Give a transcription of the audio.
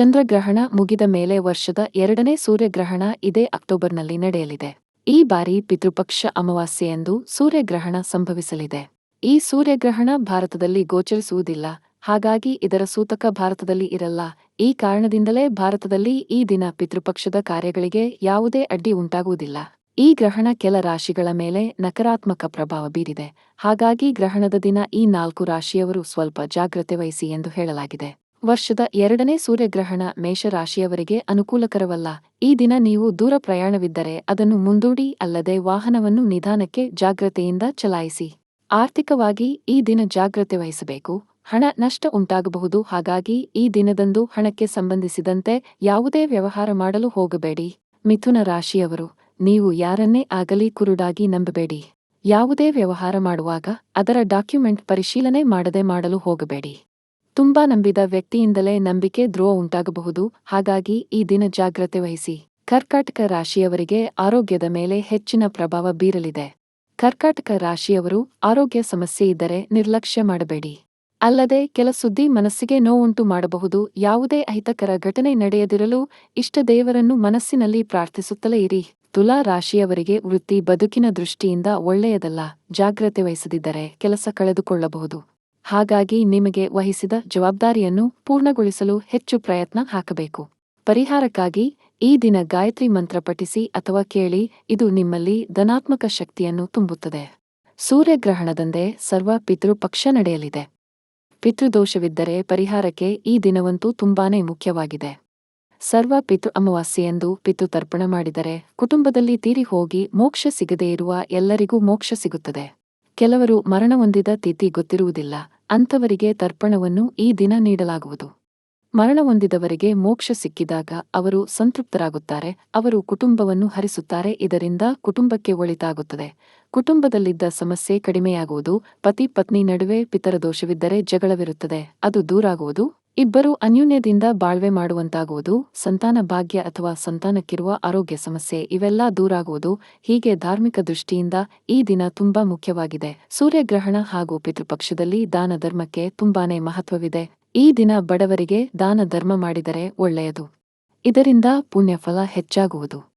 ಚಂದ್ರಗ್ರಹಣ ಮುಗಿದ ಮೇಲೆ ವರ್ಷದ ಎರಡನೇ ಸೂರ್ಯಗ್ರಹಣ ಇದೇ ಅಕ್ಟೋಬರ್ನಲ್ಲಿ ನಡೆಯಲಿದೆ. ಈ ಬಾರಿ ಪಿತೃಪಕ್ಷ ಅಮಾವಾಸ್ಯೆಯಂದು ಸೂರ್ಯಗ್ರಹಣ ಸಂಭವಿಸಲಿದೆ. ಈ ಸೂರ್ಯಗ್ರಹಣ ಭಾರತದಲ್ಲಿ ಗೋಚರಿಸುವುದಿಲ್ಲ. ಹಾಗಾಗಿ ಇದರ ಸೂತಕ ಭಾರತದಲ್ಲಿ ಇರಲ್ಲ. ಈ ಕಾರಣದಿಂದಲೇ ಭಾರತದಲ್ಲಿ ಈ ದಿನ ಪಿತೃಪಕ್ಷದ ಕಾರ್ಯಗಳಿಗೆ ಯಾವುದೇ ಅಡ್ಡಿ ಉಂಟಾಗುವುದಿಲ್ಲ. ಈ ಗ್ರಹಣ ಕೆಲ ರಾಶಿಗಳ ಮೇಲೆ ನಕಾರಾತ್ಮಕ ಪ್ರಭಾವ ಬೀರಿದೆ. ಹಾಗಾಗಿ ಗ್ರಹಣದ ದಿನ ಈ ನಾಲ್ಕು ರಾಶಿಯವರು ಸ್ವಲ್ಪ ಜಾಗ್ರತೆ ವಹಿಸಿ ಎಂದು ಹೇಳಲಾಗಿದೆ. ವರ್ಷದ ಎರಡನೇ ಸೂರ್ಯಗ್ರಹಣ ಮೇಷರಾಶಿಯವರಿಗೆ ಅನುಕೂಲಕರವಲ್ಲ. ಈ ದಿನ ನೀವು ದೂರ ಪ್ರಯಾಣವಿದ್ದರೆ ಅದನ್ನು ಮುಂದೂಡಿ ಅಲ್ಲದೆ ವಾಹನವನ್ನು ನಿಧಾನಕ್ಕೆ ಜಾಗ್ರತೆಯಿಂದ ಚಲಾಯಿಸಿ. ಆರ್ಥಿಕವಾಗಿ ಈ ದಿನ ಜಾಗ್ರತೆ ವಹಿಸಬೇಕು. ಹಣ ನಷ್ಟ ಉಂಟಾಗಬಹುದು. ಹಾಗಾಗಿ ಈ ದಿನದಂದು ಹಣಕ್ಕೆ ಸಂಬಂಧಿಸಿದಂತೆ ಯಾವುದೇ ವ್ಯವಹಾರ ಮಾಡಲು ಹೋಗಬೇಡಿ. ಮಿಥುನ ರಾಶಿಯವರು, ನೀವು ಯಾರನ್ನೇ ಆಗಲಿ ಕುರುಡಾಗಿ ನಂಬಬೇಡಿ. ಯಾವುದೇ ವ್ಯವಹಾರ ಮಾಡುವಾಗ ಅದರ ಡಾಕ್ಯುಮೆಂಟ್ ಪರಿಶೀಲನೆ ಮಾಡದೆ ಮಾಡಲು ಹೋಗಬೇಡಿ. ತುಂಬಾ ನಂಬಿದ ವ್ಯಕ್ತಿಯಿಂದಲೇ ನಂಬಿಕೆ ದ್ರೋಹ ಉಂಟಾಗಬಹುದು. ಹಾಗಾಗಿ ಈ ದಿನ ಜಾಗ್ರತೆ ವಹಿಸಿ. ಕರ್ಕಾಟಕ ರಾಶಿಯವರಿಗೆ ಆರೋಗ್ಯದ ಮೇಲೆ ಹೆಚ್ಚಿನ ಪ್ರಭಾವ ಬೀರಲಿದೆ. ಕರ್ಕಾಟಕ ರಾಶಿಯವರು ಆರೋಗ್ಯ ಸಮಸ್ಯೆ ಇದ್ದರೆ ನಿರ್ಲಕ್ಷ್ಯ ಮಾಡಬೇಡಿ. ಅಲ್ಲದೆ ಕೆಲ ಸುದ್ದಿ ಮನಸ್ಸಿಗೆ ನೋವುಂಟು ಮಾಡಬಹುದು. ಯಾವುದೇ ಅಹಿತಕರ ಘಟನೆ ನಡೆಯದಿರಲು ಇಷ್ಟ ದೇವರನ್ನು ಮನಸ್ಸಿನಲ್ಲಿ ಪ್ರಾರ್ಥಿಸುತ್ತಲೇ ಇರಿ. ತುಲಾ ರಾಶಿಯವರಿಗೆ ವೃತ್ತಿ ಬದುಕಿನ ದೃಷ್ಟಿಯಿಂದ ಒಳ್ಳೆಯದಲ್ಲ. ಜಾಗ್ರತೆ ವಹಿಸದಿದ್ದರೆ ಕೆಲಸ ಕಳೆದುಕೊಳ್ಳಬಹುದು. ಹಾಗಾಗಿ ನಿಮಗೆ ವಹಿಸಿದ ಜವಾಬ್ದಾರಿಯನ್ನು ಪೂರ್ಣಗೊಳಿಸಲು ಹೆಚ್ಚು ಪ್ರಯತ್ನ ಹಾಕಬೇಕು. ಪರಿಹಾರಕ್ಕಾಗಿ ಈ ದಿನ ಗಾಯತ್ರಿ ಮಂತ್ರ ಪಠಿಸಿ ಅಥವಾ ಕೇಳಿ, ಇದು ನಿಮ್ಮಲ್ಲಿ ಧನಾತ್ಮಕ ಶಕ್ತಿಯನ್ನು ತುಂಬುತ್ತದೆ. ಸೂರ್ಯಗ್ರಹಣದಂದೇ ಸರ್ವ ಪಿತೃಪಕ್ಷ ನಡೆಯಲಿದೆ. ಪಿತೃದೋಷವಿದ್ದರೆ ಪರಿಹಾರಕ್ಕೆ ಈ ದಿನವಂತೂ ತುಂಬಾನೇ ಮುಖ್ಯವಾಗಿದೆ. ಸರ್ವ ಪಿತೃ ಅಮಾವಾಸ್ಯೆಯೆಂದು ಪಿತೃ ತರ್ಪಣ ಮಾಡಿದರೆ ಕುಟುಂಬದಲ್ಲಿ ತೀರಿ ಹೋಗಿ ಮೋಕ್ಷ ಸಿಗದೇ ಇರುವ ಎಲ್ಲರಿಗೂ ಮೋಕ್ಷ ಸಿಗುತ್ತದೆ. ಕೆಲವರು ಮರಣ ಹೊಂದಿದ ತಿಥಿ ಗೊತ್ತಿರುವುದಿಲ್ಲ. ಅಂಥವರಿಗೆ ತರ್ಪಣವನ್ನು ಈ ದಿನ ನೀಡಲಾಗುವುದು. ಮರಣ ಹೊಂದಿದವರಿಗೆ ಮೋಕ್ಷ ಸಿಕ್ಕಿದಾಗ ಅವರು ಸಂತೃಪ್ತರಾಗುತ್ತಾರೆ, ಅವರು ಕುಟುಂಬವನ್ನು ಹರಿಸುತ್ತಾರೆ, ಇದರಿಂದ ಕುಟುಂಬಕ್ಕೆ ಒಳಿತಾಗುತ್ತದೆ. ಕುಟುಂಬದಲ್ಲಿದ್ದ ಸಮಸ್ಯೆ ಕಡಿಮೆಯಾಗುವುದು, ಪತಿ ಪತ್ನಿ ನಡುವೆ ಪಿತರ ದೋಷವಿದ್ದರೆ ಜಗಳವಿರುತ್ತದೆ, ಅದು ದೂರಾಗುವುದು. ಇಬ್ಬರು ಅನ್ಯೂನ್ಯದಿಂದ ಬಾಳ್ವೆ ಮಾಡುವಂತಾಗುವುದು, ಸಂತಾನ ಭಾಗ್ಯ ಅಥವಾ ಸಂತಾನಕ್ಕಿರುವ ಆರೋಗ್ಯ ಸಮಸ್ಯೆ ಇವೆಲ್ಲ ದೂರಾಗುವುದು, ಹೀಗೆ ಧಾರ್ಮಿಕ ದೃಷ್ಟಿಯಿಂದ ಈ ದಿನ ತುಂಬಾ ಮುಖ್ಯವಾಗಿದೆ. ಸೂರ್ಯಗ್ರಹಣ ಹಾಗೂ ಪಿತೃಪಕ್ಷದಲ್ಲಿ ದಾನ ಧರ್ಮಕ್ಕೆ ತುಂಬಾನೇ ಮಹತ್ವವಿದೆ. ಈ ದಿನ ಬಡವರಿಗೆ ದಾನ ಧರ್ಮ ಮಾಡಿದರೆ ಒಳ್ಳೆಯದು. ಇದರಿಂದ ಪುಣ್ಯಫಲ ಹೆಚ್ಚಾಗುವುದು.